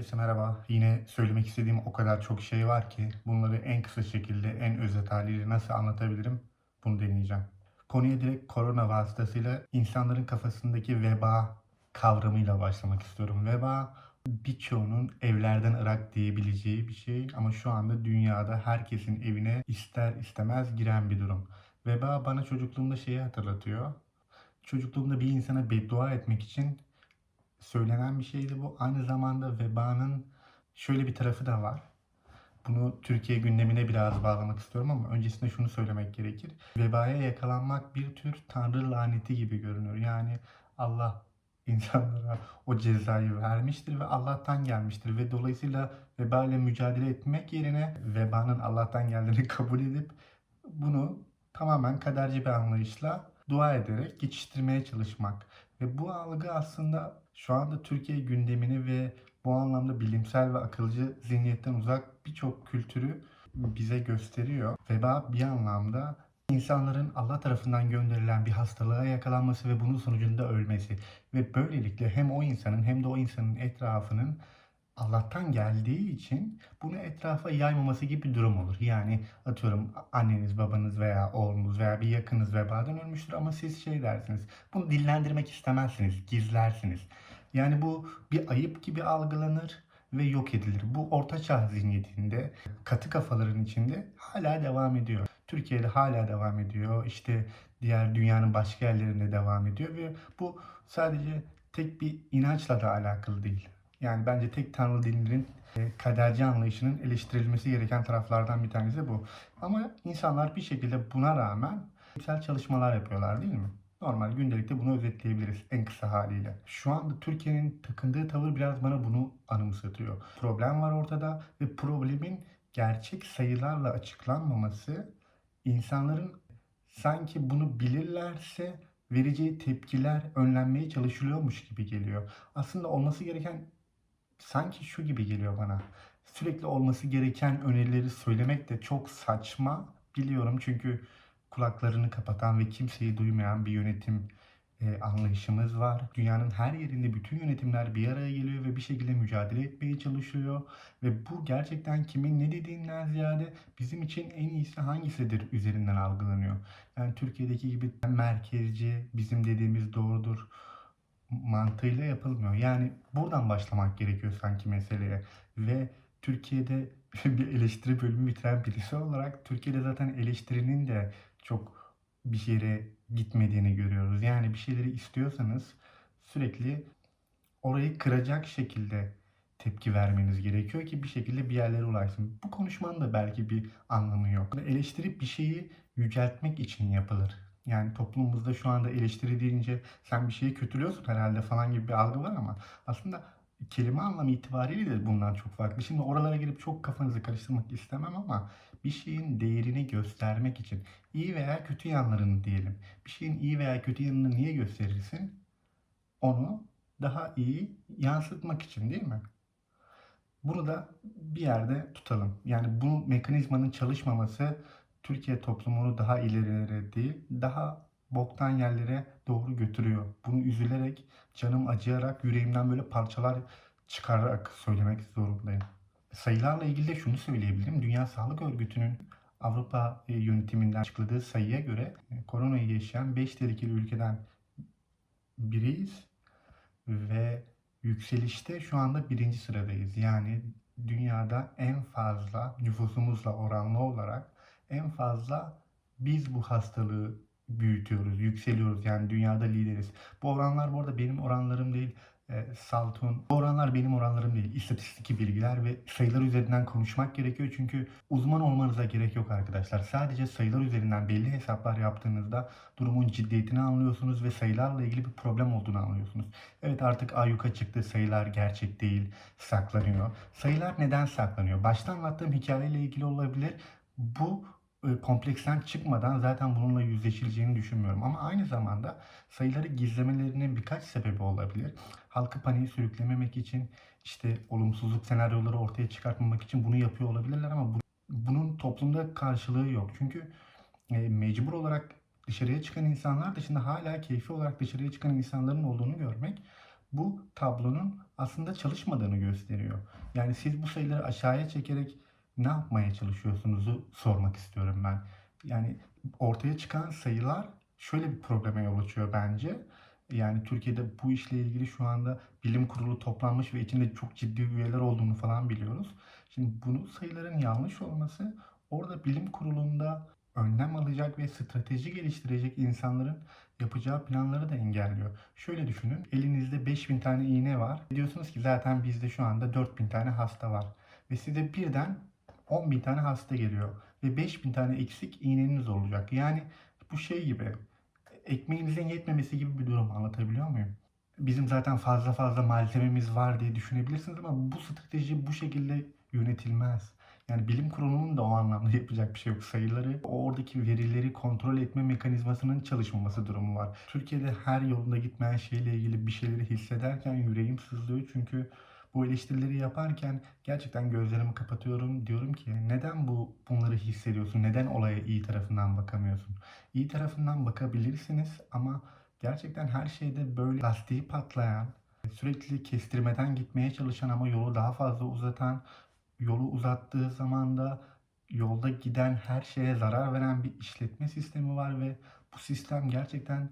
Herkese merhaba. Yine söylemek istediğim o kadar çok şey var ki bunları en kısa şekilde, en özet haliyle nasıl anlatabilirim bunu deneyeceğim. Konuya direkt korona vasıtasıyla insanların kafasındaki veba kavramıyla başlamak istiyorum. Veba birçoğunun evlerden ırak diyebileceği bir şey ama şu anda dünyada herkesin evine ister istemez giren bir durum. Veba bana çocukluğumda şeyi hatırlatıyor. Çocukluğumda bir insana beddua etmek için söylenen bir şeydi bu. Aynı zamanda vebanın şöyle bir tarafı da var. Bunu Türkiye gündemine biraz bağlamak istiyorum ama öncesinde şunu söylemek gerekir. Vebaya yakalanmak bir tür tanrı laneti gibi görünür. Yani Allah insanlara o cezayı vermiştir ve Allah'tan gelmiştir ve dolayısıyla veba ile mücadele etmek yerine vebanın Allah'tan geldiğini kabul edip bunu tamamen kaderci bir anlayışla dua ederek geçiştirmeye çalışmak. Ve bu algı aslında şu anda Türkiye gündemini ve bu anlamda bilimsel ve akılcı zihniyetten uzak birçok kültürü bize gösteriyor. Veba bir anlamda insanların Allah tarafından gönderilen bir hastalığa yakalanması ve bunun sonucunda ölmesi. Ve böylelikle hem o insanın hem de o insanın etrafının Allah'tan geldiği için bunu etrafa yaymaması gibi bir durum olur. Yani atıyorum anneniz, babanız veya oğlunuz veya bir yakınız vebadan ölmüştür ama siz şey dersiniz. Bunu dillendirmek istemezsiniz, gizlersiniz. Yani bu bir ayıp gibi algılanır ve yok edilir. Bu ortaçağ zihniyetinde, katı kafaların içinde hala devam ediyor. Türkiye'de hala devam ediyor. İşte diğer dünyanın başka yerlerinde devam ediyor ve bu sadece tek bir inançla da alakalı değil. Yani bence tek tanrı dinlerin e, kaderci anlayışının eleştirilmesi gereken taraflardan bir tanesi bu. Ama insanlar bir şekilde buna rağmen bilimsel çalışmalar yapıyorlar değil mi? Normal gündelikte bunu özetleyebiliriz en kısa haliyle. Şu anda Türkiye'nin takındığı tavır biraz bana bunu anımsatıyor. Problem var ortada ve problemin gerçek sayılarla açıklanmaması insanların sanki bunu bilirlerse vereceği tepkiler önlenmeye çalışılıyormuş gibi geliyor. Aslında olması gereken sanki şu gibi geliyor bana. Sürekli olması gereken önerileri söylemek de çok saçma biliyorum çünkü kulaklarını kapatan ve kimseyi duymayan bir yönetim e, anlayışımız var. Dünyanın her yerinde bütün yönetimler bir araya geliyor ve bir şekilde mücadele etmeye çalışıyor. Ve bu gerçekten kimin ne dediğinden ziyade bizim için en iyisi hangisidir üzerinden algılanıyor. Yani Türkiye'deki gibi merkezci, bizim dediğimiz doğrudur mantığıyla yapılmıyor. Yani buradan başlamak gerekiyor sanki meseleye. Ve Türkiye'de bir eleştiri bölümü bitiren birisi olarak Türkiye'de zaten eleştirinin de çok bir yere gitmediğini görüyoruz. Yani bir şeyleri istiyorsanız sürekli orayı kıracak şekilde tepki vermeniz gerekiyor ki bir şekilde bir yerlere ulaşsın. Bu konuşmanın da belki bir anlamı yok. Eleştiri bir şeyi yüceltmek için yapılır. Yani toplumumuzda şu anda eleştiri deyince sen bir şeyi kötülüyorsun herhalde falan gibi bir algı var ama aslında kelime anlamı itibariyle de bundan çok farklı. Şimdi oralara girip çok kafanızı karıştırmak istemem ama bir şeyin değerini göstermek için iyi veya kötü yanlarını diyelim. Bir şeyin iyi veya kötü yanını niye gösterirsin? Onu daha iyi yansıtmak için değil mi? Bunu da bir yerde tutalım. Yani bu mekanizmanın çalışmaması Türkiye toplumunu daha ilerilere değil, daha boktan yerlere doğru götürüyor. Bunu üzülerek, canım acıyarak, yüreğimden böyle parçalar çıkararak söylemek zorundayım. Sayılarla ilgili de şunu söyleyebilirim. Dünya Sağlık Örgütü'nün Avrupa e, yönetiminden açıkladığı sayıya göre e, koronayı yaşayan 5 tehlikeli ülkeden biriyiz ve yükselişte şu anda birinci sıradayız. Yani dünyada en fazla nüfusumuzla oranlı olarak en fazla biz bu hastalığı büyütüyoruz, yükseliyoruz. Yani dünyada lideriz. Bu oranlar bu arada benim oranlarım değil. E, Saltun. Bu oranlar benim oranlarım değil. İstatistik bilgiler ve sayılar üzerinden konuşmak gerekiyor. Çünkü uzman olmanıza gerek yok arkadaşlar. Sadece sayılar üzerinden belli hesaplar yaptığınızda durumun ciddiyetini anlıyorsunuz ve sayılarla ilgili bir problem olduğunu anlıyorsunuz. Evet artık ayyuka çıktı. Sayılar gerçek değil. Saklanıyor. Sayılar neden saklanıyor? Başta anlattığım hikayeyle ilgili olabilir. Bu kompleksten çıkmadan zaten bununla yüzleşileceğini düşünmüyorum. Ama aynı zamanda sayıları gizlemelerinin birkaç sebebi olabilir. Halkı paniğe sürüklememek için işte olumsuzluk senaryoları ortaya çıkartmamak için bunu yapıyor olabilirler ama bu, bunun toplumda karşılığı yok. Çünkü e, mecbur olarak dışarıya çıkan insanlar dışında hala keyfi olarak dışarıya çıkan insanların olduğunu görmek Bu tablonun aslında çalışmadığını gösteriyor. Yani siz bu sayıları aşağıya çekerek ne yapmaya çalışıyorsunuzu sormak istiyorum ben. Yani ortaya çıkan sayılar şöyle bir probleme yol açıyor bence. Yani Türkiye'de bu işle ilgili şu anda bilim kurulu toplanmış ve içinde çok ciddi üyeler olduğunu falan biliyoruz. Şimdi bunu sayıların yanlış olması orada bilim kurulunda önlem alacak ve strateji geliştirecek insanların yapacağı planları da engelliyor. Şöyle düşünün, elinizde 5000 tane iğne var. Diyorsunuz ki zaten bizde şu anda 4000 tane hasta var. Ve size birden 10.000 tane hasta geliyor. Ve 5000 tane eksik iğneniz olacak. Yani bu şey gibi, ekmeğinizin yetmemesi gibi bir durum anlatabiliyor muyum? Bizim zaten fazla fazla malzememiz var diye düşünebilirsiniz ama bu strateji bu şekilde yönetilmez. Yani bilim kurulunun da o anlamda yapacak bir şey yok. Sayıları, oradaki verileri kontrol etme mekanizmasının çalışmaması durumu var. Türkiye'de her yolunda gitmeyen şeyle ilgili bir şeyleri hissederken yüreğim sızlıyor. Çünkü bu eleştirileri yaparken gerçekten gözlerimi kapatıyorum. Diyorum ki neden bu bunları hissediyorsun? Neden olaya iyi tarafından bakamıyorsun? İyi tarafından bakabilirsiniz ama gerçekten her şeyde böyle lastiği patlayan, sürekli kestirmeden gitmeye çalışan ama yolu daha fazla uzatan, yolu uzattığı zaman da yolda giden her şeye zarar veren bir işletme sistemi var ve bu sistem gerçekten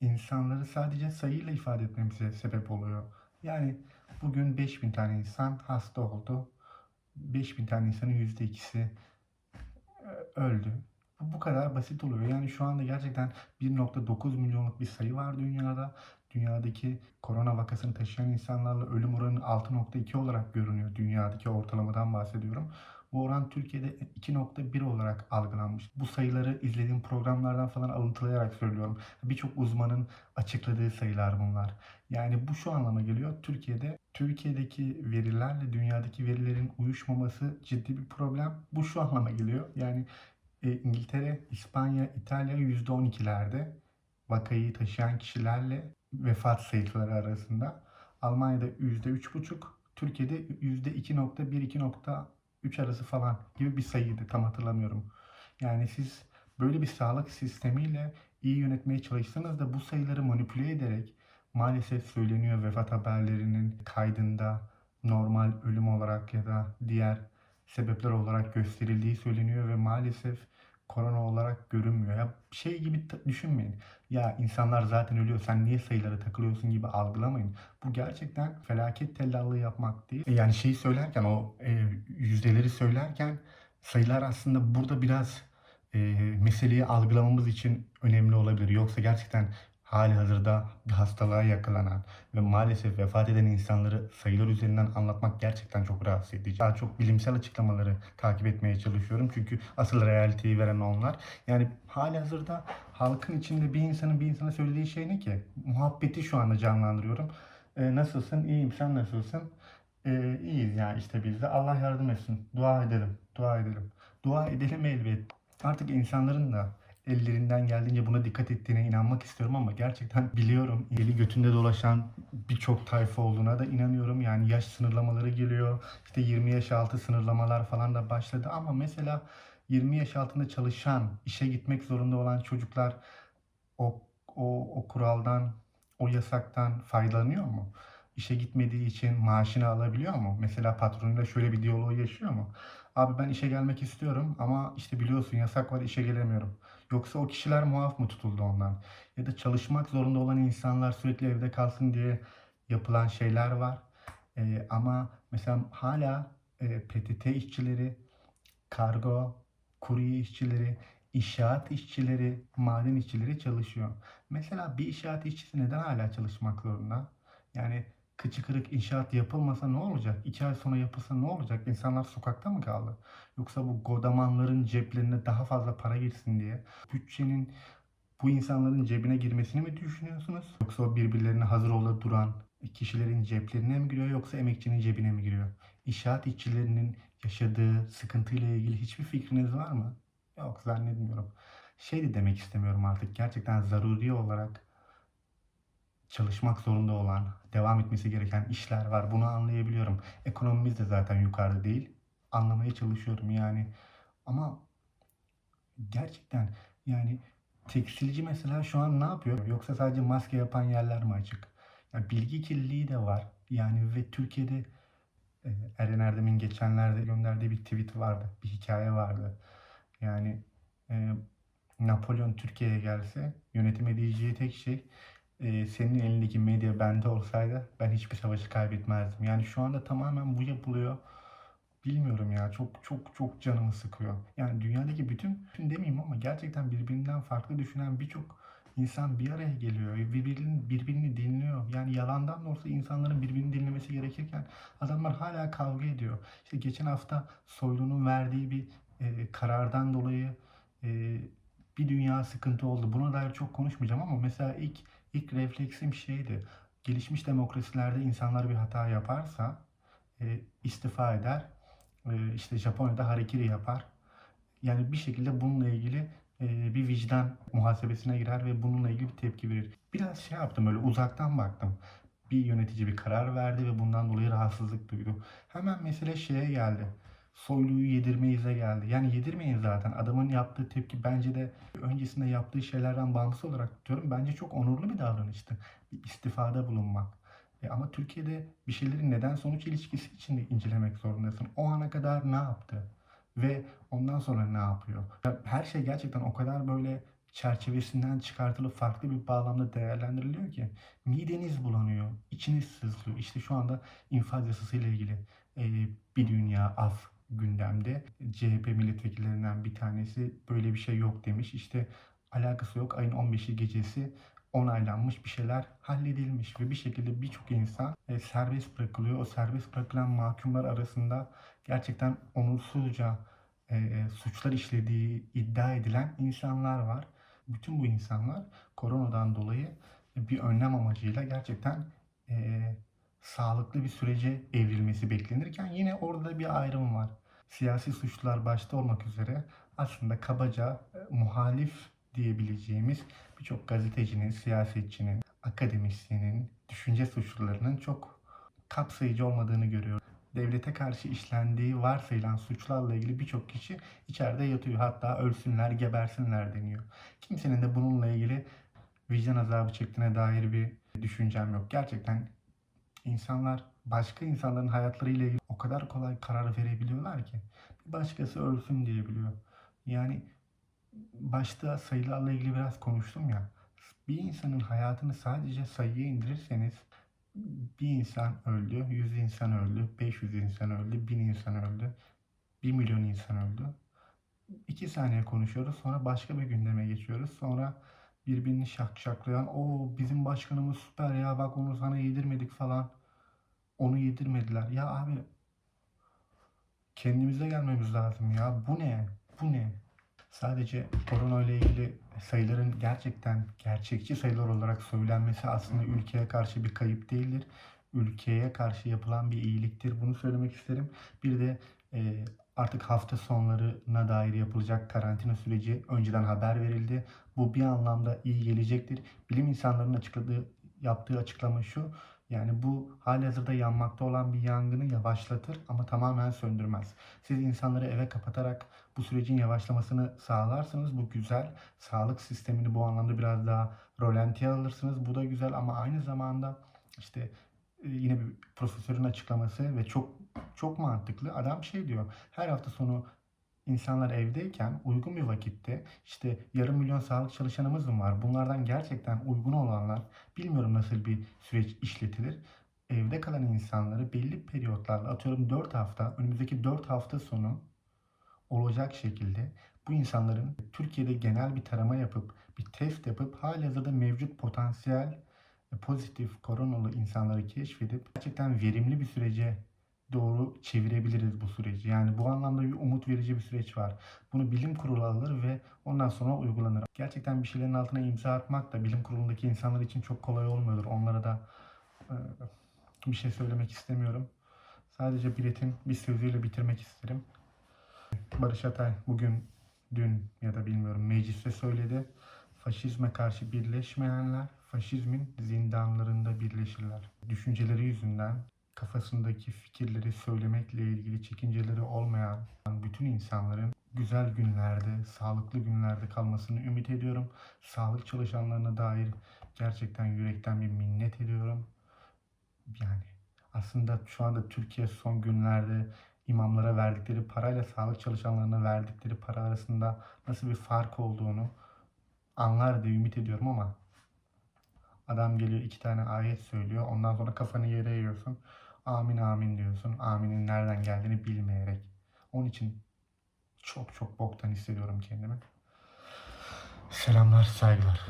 insanları sadece sayıyla ifade etmemize sebep oluyor. Yani bugün 5000 tane insan hasta oldu. 5000 tane insanın %2'si e, öldü. Bu bu kadar basit oluyor. Yani şu anda gerçekten 1.9 milyonluk bir sayı var dünyada. Dünyadaki korona vakasını taşıyan insanlarla ölüm oranı 6.2 olarak görünüyor. Dünyadaki ortalamadan bahsediyorum. Bu oran Türkiye'de 2.1 olarak algılanmış. Bu sayıları izlediğim programlardan falan alıntılayarak söylüyorum. Birçok uzmanın açıkladığı sayılar bunlar. Yani bu şu anlama geliyor. Türkiye'de Türkiye'deki verilerle dünyadaki verilerin uyuşmaması ciddi bir problem. Bu şu anlama geliyor. Yani e, İngiltere, İspanya, İtalya %12'lerde vakayı taşıyan kişilerle vefat sayıları arasında. Almanya'da %3,5, Türkiye'de %2.1-2.3 arası falan gibi bir sayıydı tam hatırlamıyorum. Yani siz böyle bir sağlık sistemiyle iyi yönetmeye çalışsanız da bu sayıları manipüle ederek maalesef söyleniyor vefat haberlerinin kaydında normal ölüm olarak ya da diğer sebepler olarak gösterildiği söyleniyor ve maalesef korona olarak görünmüyor. Ya şey gibi düşünmeyin. Ya insanlar zaten ölüyor sen niye sayılara takılıyorsun gibi algılamayın. Bu gerçekten felaket tellallığı yapmak değil. Yani şeyi söylerken o e, yüzdeleri söylerken sayılar aslında burada biraz e, meseleyi algılamamız için önemli olabilir. Yoksa gerçekten hali hazırda bir hastalığa yakalanan ve maalesef vefat eden insanları sayılar üzerinden anlatmak gerçekten çok rahatsız edici. Daha çok bilimsel açıklamaları takip etmeye çalışıyorum. Çünkü asıl realiteyi veren onlar. Yani hali hazırda halkın içinde bir insanın bir insana söylediği şey ne ki? Muhabbeti şu anda canlandırıyorum. E, nasılsın? İyiyim. Sen nasılsın? E, iyiyiz yani işte biz de. Allah yardım etsin. Dua edelim. Dua edelim. Dua edelim elbet. Artık insanların da ellerinden geldiğince buna dikkat ettiğine inanmak istiyorum ama gerçekten biliyorum eli götünde dolaşan birçok tayfa olduğuna da inanıyorum. Yani yaş sınırlamaları geliyor. İşte 20 yaş altı sınırlamalar falan da başladı ama mesela 20 yaş altında çalışan, işe gitmek zorunda olan çocuklar o o, o kuraldan, o yasaktan faydalanıyor mu? İşe gitmediği için maaşını alabiliyor mu? Mesela patronuyla şöyle bir diyaloğu yaşıyor mu? Abi ben işe gelmek istiyorum ama işte biliyorsun yasak var işe gelemiyorum. Yoksa o kişiler muaf mı tutuldu ondan? Ya da çalışmak zorunda olan insanlar sürekli evde kalsın diye yapılan şeyler var. Ee, ama mesela hala e, PTT işçileri, kargo, kurye işçileri, inşaat işçileri, maden işçileri çalışıyor. Mesela bir inşaat işçisi neden hala çalışmak zorunda? Yani kıçı kırık inşaat yapılmasa ne olacak? İki ay sonra yapılsa ne olacak? İnsanlar sokakta mı kaldı? Yoksa bu godamanların ceplerine daha fazla para girsin diye bütçenin bu insanların cebine girmesini mi düşünüyorsunuz? Yoksa o birbirlerine hazır ola duran kişilerin ceplerine mi giriyor yoksa emekçinin cebine mi giriyor? İnşaat işçilerinin yaşadığı sıkıntıyla ilgili hiçbir fikriniz var mı? Yok zannetmiyorum. Şey de demek istemiyorum artık. Gerçekten zaruri olarak çalışmak zorunda olan, devam etmesi gereken işler var. Bunu anlayabiliyorum. Ekonomimiz de zaten yukarıda değil. Anlamaya çalışıyorum yani. Ama gerçekten yani tekstilci mesela şu an ne yapıyor? Yoksa sadece maske yapan yerler mi açık? Ya bilgi kirliliği de var. Yani ve Türkiye'de e, Eren Erdem'in geçenlerde gönderdiği bir tweet vardı. Bir hikaye vardı. Yani e, Napolyon Türkiye'ye gelse yönetim edeceği tek şey e, senin elindeki medya bende olsaydı ben hiçbir savaşı kaybetmezdim. Yani şu anda tamamen bu yapılıyor. Bilmiyorum ya çok çok çok canımı sıkıyor. Yani dünyadaki bütün, bütün demeyeyim ama gerçekten birbirinden farklı düşünen birçok insan bir araya geliyor. Birbirini, birbirini dinliyor. Yani yalandan da olsa insanların birbirini dinlemesi gerekirken adamlar hala kavga ediyor. İşte geçen hafta Soylu'nun verdiği bir e, karardan dolayı e, bir dünya sıkıntı oldu. Buna dair çok konuşmayacağım ama mesela ilk ilk refleksim şeydi. Gelişmiş demokrasilerde insanlar bir hata yaparsa e, istifa eder. E, işte Japonya'da harekiri yapar. Yani bir şekilde bununla ilgili e, bir vicdan muhasebesine girer ve bununla ilgili bir tepki verir. Biraz şey yaptım öyle uzaktan baktım. Bir yönetici bir karar verdi ve bundan dolayı rahatsızlık duydu. Hemen mesele şeye geldi. Soylu'yu yedirmeyize geldi. Yani yedirmeyin zaten. Adamın yaptığı tepki bence de öncesinde yaptığı şeylerden bağımsız olarak tutuyorum. Bence çok onurlu bir davranıştı. Bir istifada bulunmak. E ama Türkiye'de bir şeylerin neden sonuç ilişkisi içinde incelemek zorundasın. O ana kadar ne yaptı? Ve ondan sonra ne yapıyor? Ya her şey gerçekten o kadar böyle çerçevesinden çıkartılıp farklı bir bağlamda değerlendiriliyor ki mideniz bulanıyor, içiniz sızlıyor. İşte şu anda infaz yasasıyla ilgili e, bir dünya af gündemde. CHP milletvekillerinden bir tanesi böyle bir şey yok demiş. İşte alakası yok. Ayın 15'i gecesi onaylanmış bir şeyler halledilmiş ve bir şekilde birçok insan e, serbest bırakılıyor. O serbest bırakılan mahkumlar arasında gerçekten onursuzca e, suçlar işlediği iddia edilen insanlar var. Bütün bu insanlar koronadan dolayı bir önlem amacıyla gerçekten e, sağlıklı bir sürece evrilmesi beklenirken yine orada bir ayrım var. Siyasi suçlular başta olmak üzere aslında kabaca e, muhalif diyebileceğimiz birçok gazetecinin, siyasetçinin, akademisyenin, düşünce suçlularının çok kapsayıcı olmadığını görüyoruz. Devlete karşı işlendiği varsayılan suçlarla ilgili birçok kişi içeride yatıyor. Hatta ölsünler, gebersinler deniyor. Kimsenin de bununla ilgili vicdan azabı çektiğine dair bir düşüncem yok. Gerçekten insanlar başka insanların hayatlarıyla ilgili o kadar kolay karar verebiliyorlar ki bir başkası ölsün diyebiliyor. Yani başta sayılarla ilgili biraz konuştum ya. Bir insanın hayatını sadece sayıya indirirseniz bir insan öldü, 100 insan öldü, 500 insan öldü, 1000 insan öldü, 1 milyon insan öldü. 2 saniye konuşuyoruz sonra başka bir gündeme geçiyoruz. Sonra birbirini şakşaklayan o bizim başkanımız süper ya bak onu sana yedirmedik falan. Onu yedirmediler. Ya abi kendimize gelmemiz lazım ya. Bu ne? Bu ne? Sadece korona ile ilgili sayıların gerçekten gerçekçi sayılar olarak söylenmesi aslında ülkeye karşı bir kayıp değildir. Ülkeye karşı yapılan bir iyiliktir. Bunu söylemek isterim. Bir de e, artık hafta sonlarına dair yapılacak karantina süreci önceden haber verildi. Bu bir anlamda iyi gelecektir. Bilim insanlarının açıkladığı, yaptığı açıklama şu. Yani bu halihazırda yanmakta olan bir yangını yavaşlatır ama tamamen söndürmez. Siz insanları eve kapatarak bu sürecin yavaşlamasını sağlarsanız bu güzel. Sağlık sistemini bu anlamda biraz daha rolantiye alırsınız. Bu da güzel ama aynı zamanda işte e, yine bir profesörün açıklaması ve çok çok mantıklı. Adam şey diyor. Her hafta sonu insanlar evdeyken uygun bir vakitte işte yarım milyon sağlık çalışanımız mı var? Bunlardan gerçekten uygun olanlar bilmiyorum nasıl bir süreç işletilir. Evde kalan insanları belli periyotlarla atıyorum 4 hafta önümüzdeki 4 hafta sonu olacak şekilde bu insanların Türkiye'de genel bir tarama yapıp bir test yapıp halihazırda mevcut potansiyel e, pozitif koronalı insanları keşfedip gerçekten verimli bir sürece doğru çevirebiliriz bu süreci. Yani bu anlamda bir umut verici bir süreç var. Bunu bilim kurulu alır ve ondan sonra uygulanır. Gerçekten bir şeylerin altına imza atmak da bilim kurulundaki insanlar için çok kolay olmuyordur. Onlara da e, bir şey söylemek istemiyorum. Sadece biletin bir sözüyle bitirmek isterim. Barış Atay bugün, dün ya da bilmiyorum mecliste söyledi. Faşizme karşı birleşmeyenler faşizmin zindanlarında birleşirler. Düşünceleri yüzünden kafasındaki fikirleri söylemekle ilgili çekinceleri olmayan bütün insanların güzel günlerde, sağlıklı günlerde kalmasını ümit ediyorum. Sağlık çalışanlarına dair gerçekten yürekten bir minnet ediyorum. Yani aslında şu anda Türkiye son günlerde imamlara verdikleri parayla sağlık çalışanlarına verdikleri para arasında nasıl bir fark olduğunu anlar diye ümit ediyorum ama adam geliyor iki tane ayet söylüyor. Ondan sonra kafanı yere eğiyorsun. Amin amin diyorsun. Aminin nereden geldiğini bilmeyerek. Onun için çok çok boktan hissediyorum kendimi. Selamlar, saygılar.